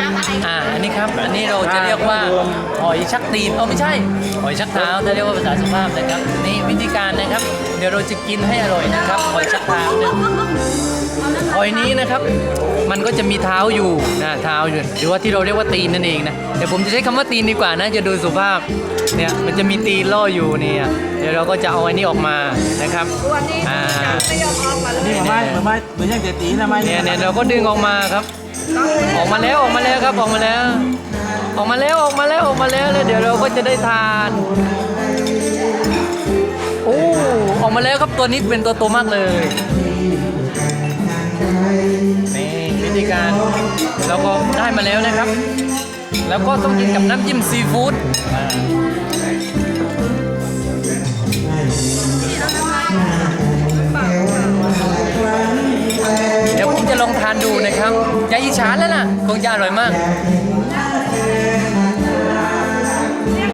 น้ำอะไรอ่าอันนี้ครับ อันนี้เราจะเรียกว่าหอยชักตีนเออไม่ใช่ หอยชักเท้าถ้าเรียกว่าภาษาสุภาพนะครับ นี่วิธีการนะครับ เดี๋ยวเราจะกินให้อร่อยนะครับ หอยชักเท้าเนี่ยหอยนี้นะครับ มันก็จะมีเท้าอยู่นะเท้าอยู่หรือว่าที่เราเรียกว่าตีนนั่นเองนะเดี๋ยวผมจะใช้คำว่าตีนดีกว่านะ จะดูสุภาพเนี่ยมันจะมีตีนล่ออยู่เนี่ยเดี๋ยวเราก็จะเอาอันนี้ออกมานะครับวันนี้อ่าไม่ยอมออกมาเลยนี่มาไม่มาไม่เหมือนยังเจตีนะไม่เนี่ยเนี่ยเราก็ดึงออกมาครับ ออกมาแล้วออกมาแล้วครับออกมาแล้ว ออกมาแล้วออกมาแล้วออกมาแล้วแล้วเดี๋ยวเราก็จะได้ทานโอ้ออกมาแล้วครับตัวนี้เป็นตัวโตมากเลยนี่วิธีการเราก็ได้มาแล้วนะครับ แล้วก็ต้องกินกับน้ำจิ้มซีฟู้ด ครับยายอิจฉาแล้วล่ะคงจะอร่อยมาก